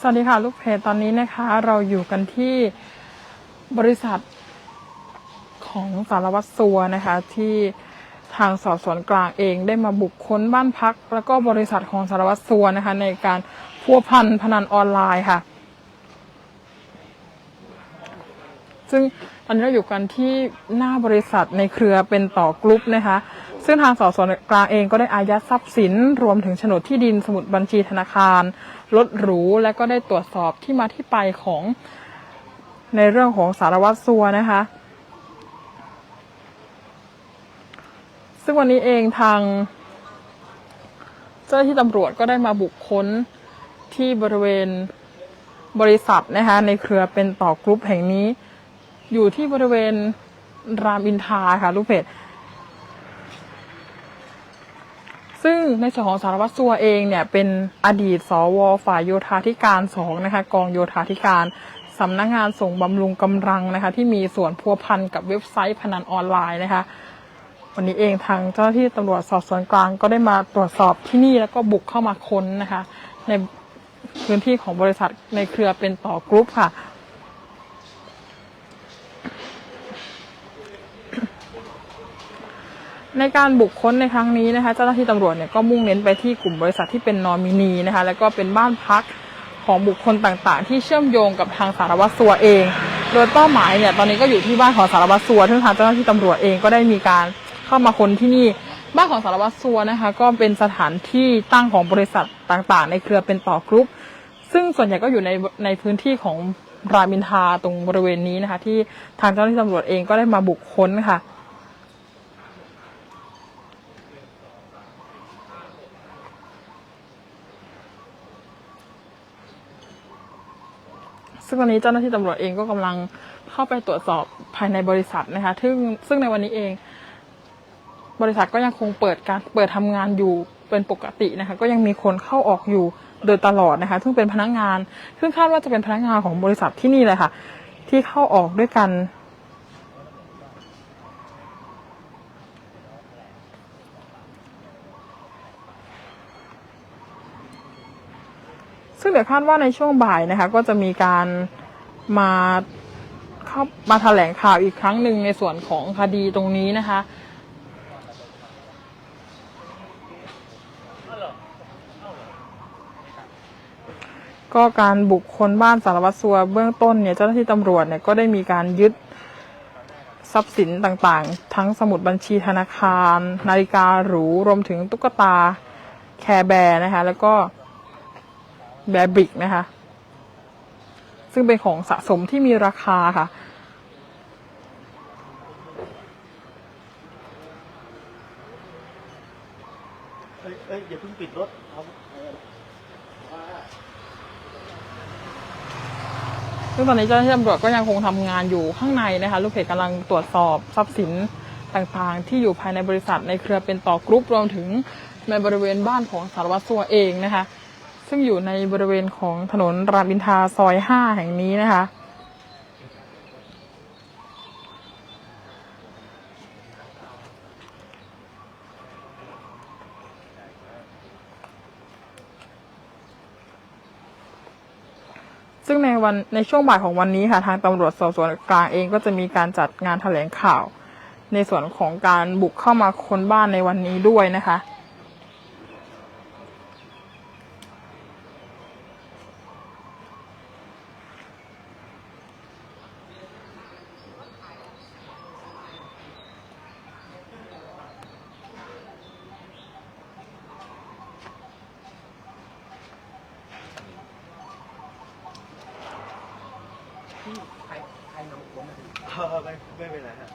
สวัสดีค่ะ ลูกเพจตอนนี้นะคะ เราอยู่กันที่บริษัทของสารวัตรสัวนะคะ ที่ทางสอบสวนกลางเองได้มาบุกค้นบ้านพัก แล้วก็บริษัทของสารวัตรสัวนะคะ ในการพัวพันพนันออนไลน์ค่ะ ซึ่งตอนนี้เราอยู่กันที่หน้าบริษัทในเครือเป็นต่อกรุ๊ปนะคะ ซึ่งทางสสกลางเองก็ได้อายัดทรัพย์สิน รวมถึงโฉนดที่ดินสมุดบัญชีธนาคารรถหรูและก็ได้ตรวจสอบที่มาที่ไปของในเรื่องของสารวัตรสัวนะคะ ซึ่งวันนี้เองทาง เจ้าหน้าที่ตำรวจก็ได้มาบุคคลที่บริเวณบริษัทนะคะในเครือเป็นต่อกรุ๊ปแห่งนี้ อยู่ที่บริเวณรามอินทราค่ะลูกเพจ ซึ่งในส่วนของสารวัตรสัวเองเนี่ยเป็นอดีตสวฝ่ายโยธาธิการสองนะคะกองโยธาธิการสำนักงานส่งบำรุงกำลังนะคะที่มีส่วนพัวพันกับเว็บไซต์พนันออนไลน์นะคะวันนี้เองทางเจ้าหน้าที่ตำรวจสอบสวนกลางก็ได้มาตรวจสอบที่นี่แล้วก็บุกเข้ามาค้นนะคะ ในพื้นที่ของบริษัทในเครือเป็นต่อกรุ๊ปค่ะ ในการบุกค้นในครั้งนี้นะคะ เจ้าหน้าที่ตำรวจเนี่ยก็มุ่งเน้นไปที่กลุ่มบริษัทที่เป็นนอมินีนะคะ แล้วก็เป็นบ้านพักของบุคคลต่างๆ ที่เชื่อมโยงกับทางสารวัตรสัวเอง โดยเป้าหมายเนี่ยตอนนี้ก็อยู่ที่บ้านของสารวัตรสัวซึ่งทางเจ้าหน้าที่ตำรวจเองก็ได้มีการเข้ามาค้นที่นี่ บ้านของสารวัตรสัวนะคะ ก็เป็นสถานที่ตั้งของบริษัทต่างๆ ในเครือเป็นต่อกรุ๊ป ซึ่งส่วนใหญ่ก็อยู่ในในพื้นที่ของรามินทาตรงบริเวณนี้นะคะ ที่ทางเจ้าหน้าที่ตำรวจเองก็ได้มาบุกค้นค่ะ ซึ่งตอนนี้เจ้าหน้าที่ตำรวจเองก็กำลังเข้าไปตรวจสอบภายในบริษัทนะคะซึ่งซึ่งในวันนี้เอง บริษัทก็ยังคงเปิดการเปิดทำงานอยู่เป็นปกตินะคะ ก็ยังมีคนเข้าออกอยู่โดยตลอดนะคะ ซึ่งเป็นพนักงาน ซึ่งคาดว่าจะเป็นพนักงานของบริษัทที่นี่เลยค่ะ ที่เข้าออกด้วยกัน ซึ่งเดี๋ยวคาดว่าในช่วงบ่ายนะคะ ก็จะมีการมาเข้ามาแถลงข่าวอีกครั้งหนึ่งในส่วนของคดีตรงนี้นะคะก็การบุคคลบ้านสารวัตรสัวเบื้องต้นเนี่ยเจ้าหน้าที่ตำรวจเนี่ยก็ได้มีการยึดทรัพย์สินต่างๆ ทั้งสมุดบัญชีธนาคาร นาฬิกาหรูรวมถึงตุ๊กตาแคร์แบร์นะคะ แล้วก็ แบบริกนะคะ ซึ่งเป็นของสะสมที่มีราคาค่ะ เอ้ยเอ้ยอย่าเพิ่งปิดรถเอาเออซึ่งตอนนี้เจ้าหน้าที่ตำรวจก็ยังคงทำงานอยู่ข้างในนะคะ ลูกเพจกำลังตรวจสอบทรัพย์สินต่างๆ ที่อยู่ภายในบริษัทในเครือเป็นต่อกรุ๊ปรวมถึงในบริเวณบ้านของสารวัตรสัวเองนะคะ ซึ่งอยู่ในบริเวณของถนนรามอินทาซอย 5 แห่งนี้นะคะ ซึ่งในวันในช่วงบ่ายของวันนี้ค่ะ ทางตำรวจสอบสวนกลางเองก็จะมีการจัดงานแถลงข่าว ในส่วนของการบุกเข้ามาค้นบ้านในวันนี้ด้วยนะคะ เออไม่ไม่เป็นไรฮะ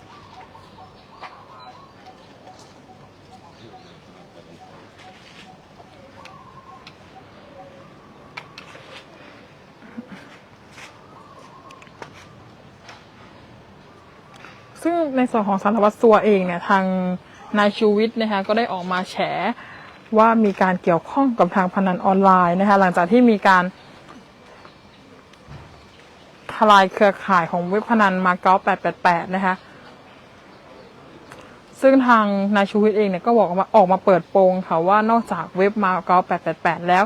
ซึ่งในส่วนของสารวัตรสัวเองเนี่ยทางนายชูวิทย์นะคะก็ได้ออกมาแฉว่ามีการเกี่ยวข้องกับทางพนันออนไลน์นะคะหลังจากที่มีการทลายเครือข่ายของเว็บพนันมาเก๊า888 นะคะซึ่งทางนายชูวิทย์เองเนี่ยก็บอกว่าออกมาเปิดโปงค่ะว่านอกจากเว็บมาเก๊า888 แล้ว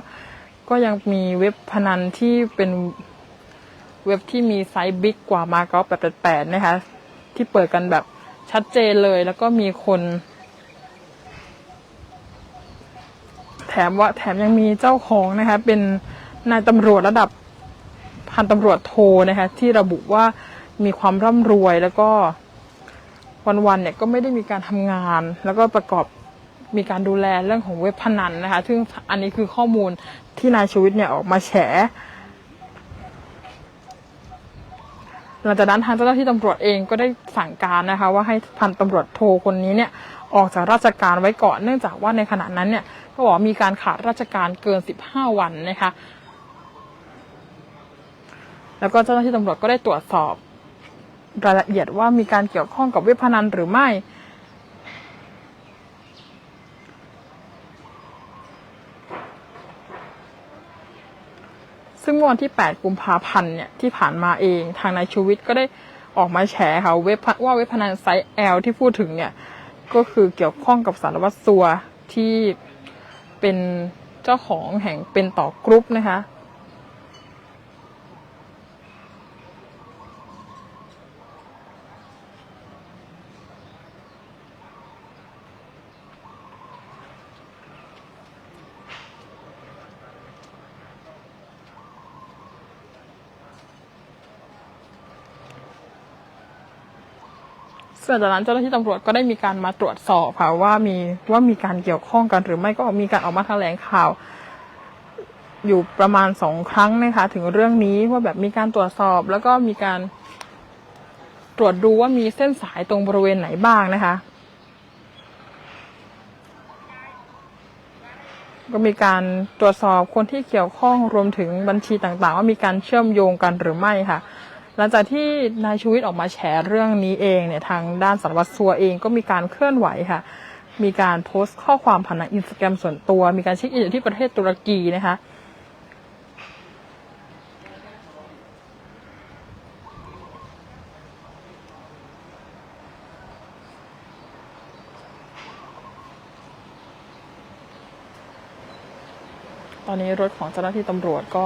ก็ยังมีเว็บพนันที่เป็นเว็บที่มีไซส์บิ๊กกว่ามาเก๊าแปดนะคะ ที่เปิดกันแบบชัดเจนเลยแล้วก็มีคน แถมว่าแถมยังมีเจ้าของนะคะ เป็นนายตำรวจระดับพันตำรวจโทนะคะ ที่ระบุว่ามีความร่ำรวยแล้วก็วันๆเนี่ยก็ไม่ได้มีการทำงาน แล้วก็ประกอบมีการดูแลเรื่องของเว็บพนันนะคะ ซึ่งอันนี้คือข้อมูลที่นายชูวิทย์เนี่ยออกมาแฉ หลังจากนั้นทางเจ้าหน้าที่ตำรวจเองก็ได้สั่งการนะคะ ว่าให้พันตำรวจโทคนนี้เนี่ยออกจากราชการไว้ก่อนเนื่องจากว่าในขณะนั้นเนี่ยก็บอกว่ามีการขาดราชการเกิน 15 วันนะคะ แล้วก็เจ้าหน้าที่ตำรวจก็ได้ตรวจสอบรายละเอียดว่ามีการเกี่ยวข้องกับเว็บพนันหรือไม่ ซึ่งเมื่อวันที่ 8 กุมภาพันธ์เนี่ยที่ผ่านมาเอง ทางนายชูวิทย์ก็ได้ออกมาแฉค่ะเว็บว่าเว็บพนันไซต์แอลที่พูดถึงเนี่ยก็คือเกี่ยวข้องกับสารวัตรสัวที่เป็นเจ้าของแห่งเป็นต่อกรุ๊ปนะคะ ซึ่งจากนั้นเจ้าหน้าที่ตำรวจก็ได้มีการมาตรวจสอบค่ะว่ามีว่ามีการเกี่ยวข้องกันหรือไม่ก็มีการออกมาแถลงข่าว อยู่ประมาณสองครั้งนะคะถึงเรื่องนี้ว่าแบบมีการตรวจสอบ แล้วก็มีการตรวจดูว่ามีเส้นสายตรงบริเวณไหนบ้างนะคะ ก็มีการตรวจสอบคนที่เกี่ยวข้องรวมถึงบัญชีต่างๆ ว่ามีการเชื่อมโยงกันหรือไม่ค่ะ หลังจากที่นายชูวิทย์ออกมาแฉเรื่องนี้เองเนี่ยทางด้านสารวัตรสัวเองก็มีการเคลื่อนไหวค่ะ มีการโพสต์ข้อความผ่านอินสตาแกรมส่วนตัว มีการเช็คอินอยู่ที่ประเทศตุรกีนะคะตอนนี้รถของเจ้าหน้าที่ตำรวจก็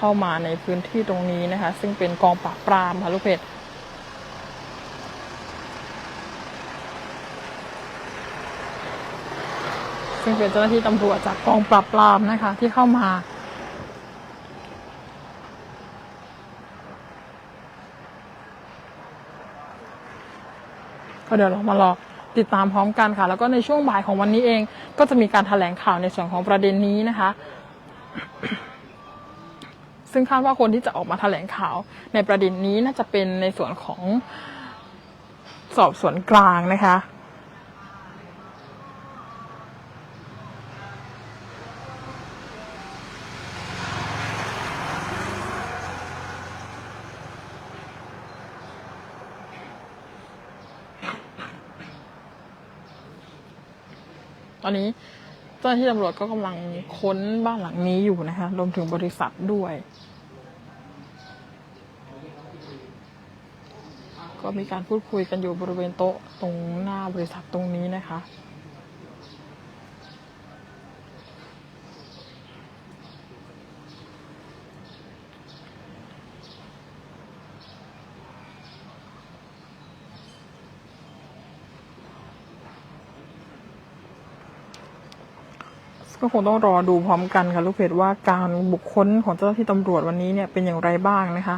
เข้ามาในพื้นที่ตรงนี้นะคะ ซึ่งเป็นกองปราบปรามค่ะลูกเพจซึ่งเป็นเจ้าหน้าที่ตำรวจจากกองปราบปรามนะคะ ที่เข้ามาก็เดี๋ยวเรามารอติดตามพร้อมกันค่ะ แล้วก็ในช่วงบ่ายของวันนี้เอง ก็จะมีการแถลงข่าวในส่วนของประเด็นนี้นะคะ ซึ่งคาดว่าคนที่จะออกมาแถลงข่าว ในประเด็นนี้น่าจะเป็นในส่วนของสอบสวนกลางนะคะตอนนี้เจ้าหน้าที่ตำรวจก็กำลังค้นบ้านหลังนี้อยู่นะคะ รวมถึงบริษัทด้วย มีการพูดคุยกันอยู่บริเวณโต๊ะตรงหน้าบริษัทตรงนี้นะคะก็คงต้องรอดูพร้อมกันค่ะลูกเพจว่าการบุคคลของเจ้าหน้าที่ตำรวจวันนี้เนี่ยเป็นอย่างไรบ้างนะคะ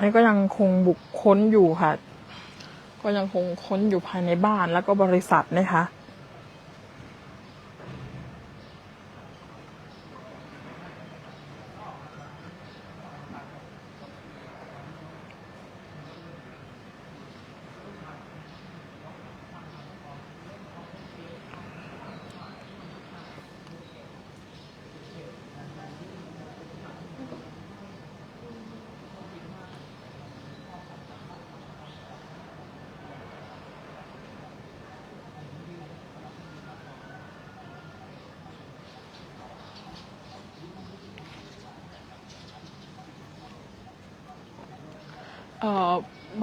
อันนี้ก็ยังคงบุกค้นอยู่ค่ะ ก็ยังคงค้นอยู่ภายในบ้านแล้วก็บริษัทนะคะ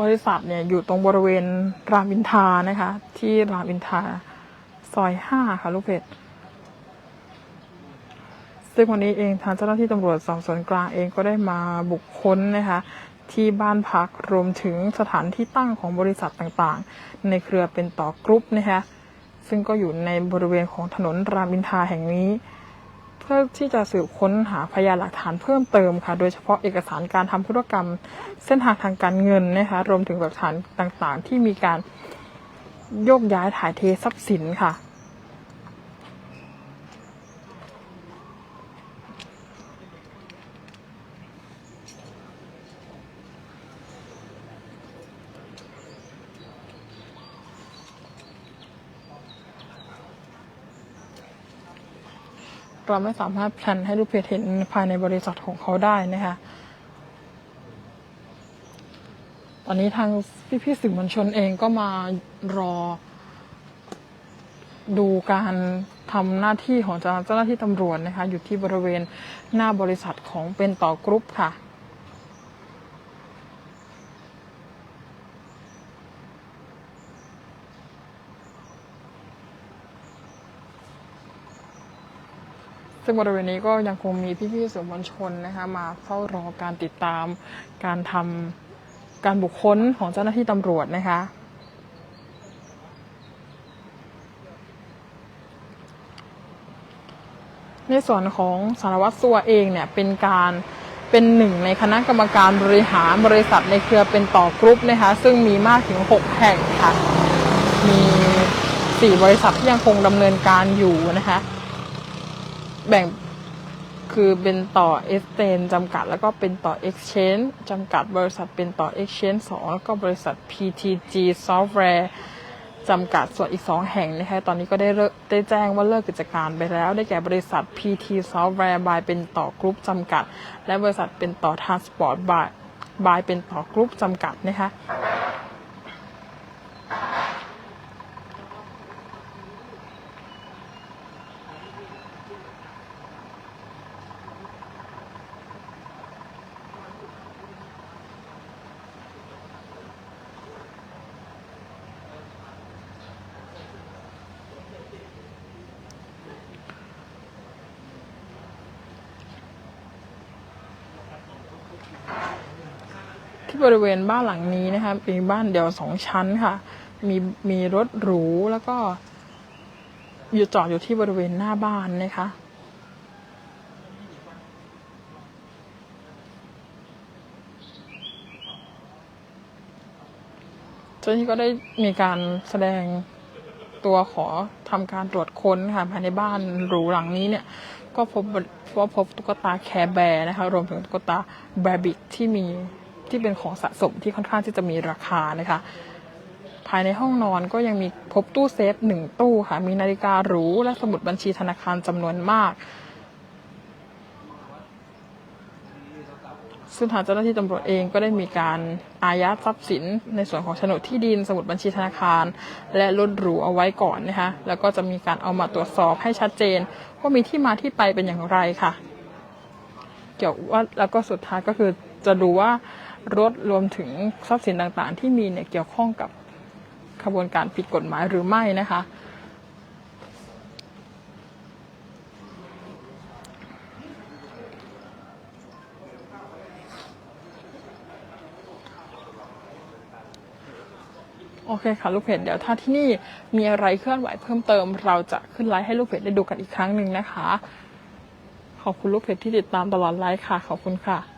บริษัทเนี่ยอยู่ตรงบริเวณรามอินทานะคะ ที่รามอินทาซอยห้าค่ะลูกเพจซึ่งวันนี้เองทางเจ้าหน้าที่ตำรวจสอบสวนกลางเองก็ได้มาบุคคลนะคะ ที่บ้านพักรวมถึงสถานที่ตั้งของบริษัทต่างๆ ในเครือเป็นต่อกรุ๊ปนะคะซึ่งก็อยู่ในบริเวณของถนนรามอินทาแห่งนี้ พื่อที่จะสืบค้นหาพยานหลักฐานเพิ่มเติมค่ะ โดยเฉพาะเอกสารการทำธุรกรรม เส้นทางทางการเงินนะคะรวมถึงหลักฐานต่างๆ ที่มีการโยกย้ายถ่ายเททรัพย์สินค่ะ เราไม่สามารถแพลนให้ลูกเพจเห็นภายในบริษัทของเขาได้นะคะตอนนี้ทางพี่ๆสื่อมวลชนเองก็มารอ ดูการทำหน้าที่ของเจ้าหน้าที่ตำรวจนะคะอยู่ที่บริเวณหน้าบริษัทของเป็นต่อกรุ๊ปค่ะ ซึ่งบริเวณนี้ก็ยังคงมีพี่ๆสื่อมวลชนนะคะมาเฝ้ารอการติดตามการทำการบุคคลของเจ้าหน้าที่ตำรวจนะคะในส่วนของสารวัตรสัวเองเนี่ยเป็นการเป็นหนึ่งในคณะกรรมการบริหารบริษัทในเครือเป็นต่อกรุ๊ปนะคะซึ่งมีมากถึง 6 แห่งค่ะ มี 4 บริษัทที่ยังคงดำเนินการอยู่นะคะ แบ่งคือเป็นต่อเอสเตนจำกัด แล้วก็เป็นต่อ Exchange จำกัดบริษัทเป็นต่อ Exchange 2 แล้วก็บริษัท PTG Software จำกัดส่วนอีก 2 แห่งนะคะตอนนี้ก็ได้ได้แจ้งว่าเลิกกิจการไปแล้ว ได้แก่บริษัท PT Software by เป็นต่อกรุ๊ปจำกัด และบริษัทเป็นต่อ Transport by by เป็นต่อกรุ๊ปจำกัดนะคะ ที่บริเวณบ้านหลังนี้นะคะเป็นบ้านเดี่ยวสองชั้นค่ะ มีมีรถหรูแล้วก็ อยู่จอดอยู่ที่บริเวณหน้าบ้านนะคะเจ้าหน้าที่ก็ได้มีการแสดงตัวขอทำการตรวจค้นค่ะภายในบ้านหรูหลังนี้เนี่ย ก็พบว่าพบตุ๊กตาแคร์แบร์นะคะ รวมถึงตุ๊กตาแบรบิกที่มี ที่เป็นของสะสมที่ค่อนข้างที่จะมีราคานะคะ ภายในห้องนอนก็ยังมีพบตู้เซฟหนึ่งตู้ค่ะ มีนาฬิกาหรูและสมุดบัญชีธนาคารจำนวนมาก ซึ่งทางเจ้าหน้าที่ตำรวจเองก็ได้มีการอายัดทรัพย์สิน ในส่วนของโฉนดที่ดิน สมุดบัญชีธนาคาร และรถหรูเอาไว้ก่อนนะคะ แล้วก็จะมีการเอามาตรวจสอบให้ชัดเจนว่ามีที่มาที่ไปเป็นอย่างไรค่ะ เกี่ยวว่าแล้วก็สุดท้ายก็คือจะดูว่า รถรวมถึงทรัพย์สินต่างๆ ที่มีเนี่ยเกี่ยวข้องกับขบวนการผิดกฎหมายหรือไม่นะคะ โอเคค่ะ ลูกเพจเดี๋ยวถ้าที่นี่มีอะไรเคลื่อนไหวเพิ่มเติม เราจะขึ้นไลฟ์ให้ลูกเพจได้ดูกันอีกครั้งหนึ่งนะคะ ขอบคุณลูกเพจที่ติดตามตลอดไลฟ์ค่ะ ขอบคุณค่ะ